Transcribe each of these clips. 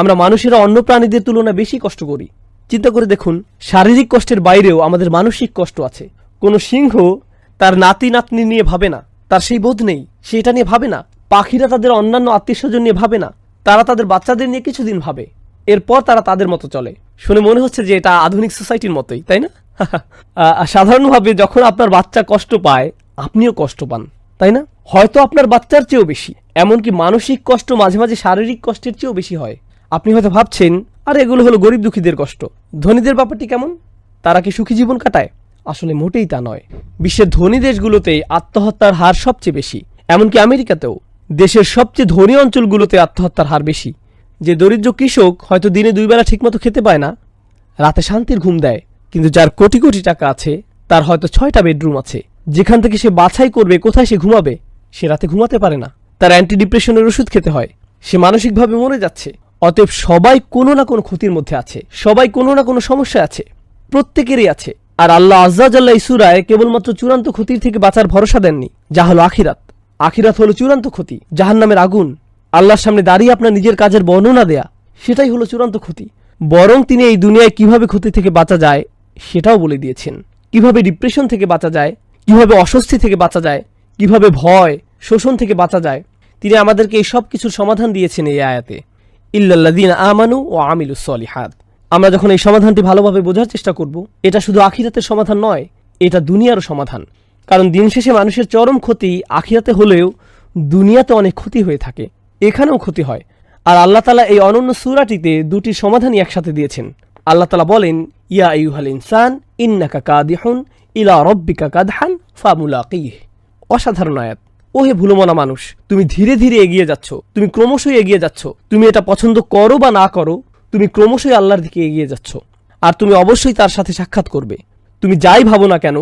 আমরা মানুষেরা অন্য প্রাণীদের তুলনায় বেশি কষ্ট করি। চিন্তা করে দেখুন, শারীরিক কষ্টের বাইরেও আমাদের মানসিক কষ্ট আছে। কোনো সিংহ তার নাতি নাতনি নিয়ে ভাবে না। তার সেই বোধ নেই, সে এটা নিয়ে ভাবে না। পাখিরা তাদের অন্যান্য আত্মীয় স্বজন নিয়ে ভাবে না। তারা তাদের বাচ্চাদের নিয়ে কিছুদিন ভাবে। এরপর তারা তাদের মতো চলে। শুনে মনে হচ্ছে যে এটা আধুনিক সোসাইটির মতোই, তাই না? সাধারণভাবে যখন আপনার বাচ্চা কষ্ট পায়, আপনিও কষ্ট পান, তাই না? হয়তো আপনার বাচ্চার চেয়েও বেশি। এমনকি মানসিক কষ্ট মাঝে মাঝে শারীরিক কষ্টের চেয়েও বেশি হয়। আপনি হয়তো ভাবছেন, আর, এগুলো হলো গরিব দুঃখীদের কষ্ট। ধনীদের ব্যাপারটি কেমন? তারা কি সুখী জীবন কাটায়? আসলে মোটেই তা নয়। বিশ্বের ধনী দেশগুলোতে আত্মহত্যার হার সবচেয়ে বেশি। এমনকি আমেরিকাতেও দেশের সবচেয়ে ধনী অঞ্চলগুলোতে আত্মহত্যার হার বেশি। যে দরিদ্র কৃষক হয়তো দিনে দুই বেলা ঠিকমতো খেতে পায় না, রাতে শান্তির ঘুম দেয়। কিন্তু যার কোটি কোটি টাকা আছে, তার হয়তো ছয়টা বেডরুম আছে। যেখান থেকে সে বাছাই করবে, কোথায় সে ঘুমাবে, সে রাতে ঘুমাতে পারে না। তার অ্যান্টি ডিপ্রেশনের ওষুধ খেতে হয়। সে মানসিকভাবে মরে যাচ্ছে। অতএব সবাই কোনো না কোনো ক্ষতির মধ্যে আছে, সবাই কোনো না কোনো সমস্যা আছে, প্রত্যেকেরই আছে। আর আল্লাহ আজ্জাজাল্লাহ ইসুরায় কেবলমাত্র চূড়ান্ত ক্ষতির থেকে বাঁচার ভরসা দেননি, যা হলো আখিরাত। আখিরাত হলো চূড়ান্ত ক্ষতি, জাহান্নামের আগুন। আল্লাহর সামনে দাঁড়িয়ে আপনার নিজের কাজের বর্ণনা দেয়া, সেটাই হলো চূড়ান্ত ক্ষতি। বরং তিনি এই দুনিয়ায় কীভাবে ক্ষতি থেকে বাঁচা যায়, সেটাও বলে দিয়েছেন। কীভাবে ডিপ্রেশন থেকে বাঁচা যায়, কীভাবে অস্বস্তি থেকে বাঁচা যায়, কীভাবে ভয়, শোষণ থেকে বাঁচা যায়, তিনি আমাদেরকে এই সব কিছুর সমাধান দিয়েছেন এই আয়াতে। ইল্লাল্লাদিন আমানু ও আমিলু সলিহাত। আমরা যখন এই সমাধানটি ভালোভাবে বোঝার চেষ্টা করব, এটা শুধু আখিরাতের সমাধান নয়, এটা দুনিয়ারও সমাধান। কারণ দিন শেষে মানুষের চরম ক্ষতি আখিরাতে হলেও দুনিয়াতে অনেক ক্ষতি হয়ে থাকে, এখানেও ক্ষতি হয়। আর আল্লাহ তালা এই অনন্য সুরাটিতে দুটি সমাধানই একসাথে দিয়েছেন। আল্লাহ তালা বলেন, ইয়া ইউহাল ইনসান, ইন্নাকা কাদিহুন ইলা রব্বিকা কাদহান ফামুলা ফামুলাকিহ। অসাধারণ আয়াত। ওহে ভুলমনা মানুষ, তুমি ধীরে ধীরে এগিয়ে যাচ্ছ, তুমি ক্রমশই এগিয়ে যাচ্ছ, তুমি এটা পছন্দ করো বা না করো, তুমি ক্রমশই আল্লাহর দিকে এগিয়ে যাচ্ছ, আর তুমি অবশ্যই তার সাথে সাক্ষাৎ করবে। তুমি যাই ভাবো না কেন,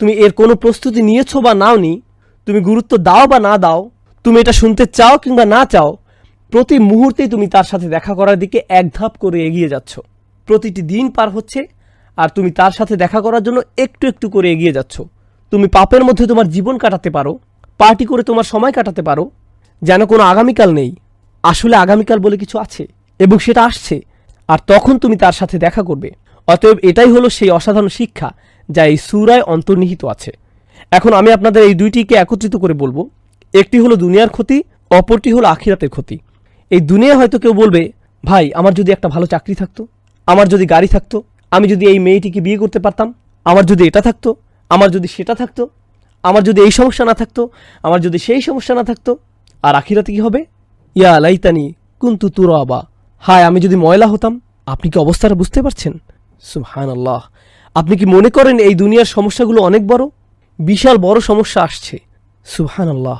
তুমি এর কোনো প্রস্তুতি নিয়েছো বা নাও নি তুমি গুরুত্ব দাও বা না দাও, তুমি এটা শুনতে চাও কিংবা না চাও, প্রতি মুহূর্তেই তুমি তার সাথে দেখা করার দিকে এক ধাপ করে এগিয়ে যাচ্ছ। প্রতিটি দিন পার হচ্ছে, আর তুমি তার সাথে দেখা করার জন্য একটু একটু করে এগিয়ে যাচ্ছ। তুমি পাপের মধ্যে তোমার জীবন কাটাতে পারো পার্টি করে তোমার সময় কাটাতে পারো, যেন কোনো আগামীকাল নেই। আসলে আগামীকাল বলে কিছু আছে, এবং সেটা আসছে, আর তখন তুমি তার সাথে দেখা করবে। অতএব এটাই হলো সেই অসাধারণ শিক্ষা, যা এই সুরায় অন্তর্নিহিত আছে। এখন আমি আপনাদের এই দুইটিকে একত্রিত করে বলব। একটি হলো দুনিয়ার ক্ষতি, অপরটি হলো আখিরাতের ক্ষতি। এই দুনিয়া হয়তো কেউ বলবে, ভাই, আমার যদি একটা ভালো চাকরি থাকতো, আমার যদি গাড়ি থাকতো, আমি যদি এই মেয়েটিকে বিয়ে করতে পারতাম, আমার যদি এটা থাকতো, আমার যদি সেটা থাকতো আমার যদি এই সমস্যা না থাকতো, আমার যদি সেই সমস্যা না থাকতো, আর আখিরাতে কি হবে? ইয়া লাইতানি কুন্তু তুরাবা। হায়, আমি যদি ময়লা হতাম, আপনি কি অবস্থাটা বুঝতে পারছেন? সুহান আল্লাহ আপনি কি মনে করেন এই দুনিয়ার সমস্যাগুলো অনেক বড়? বিশাল বড় সমস্যা আসছে। সুহান আল্লাহ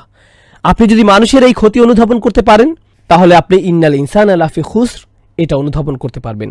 আপনি যদি মানুষের এই ক্ষতি অনুধাবন করতে পারেন, তাহলে আপনি ইন্নাল ইনসান আলাফি খুসর, এটা অনুধাবন করতে পারবেন।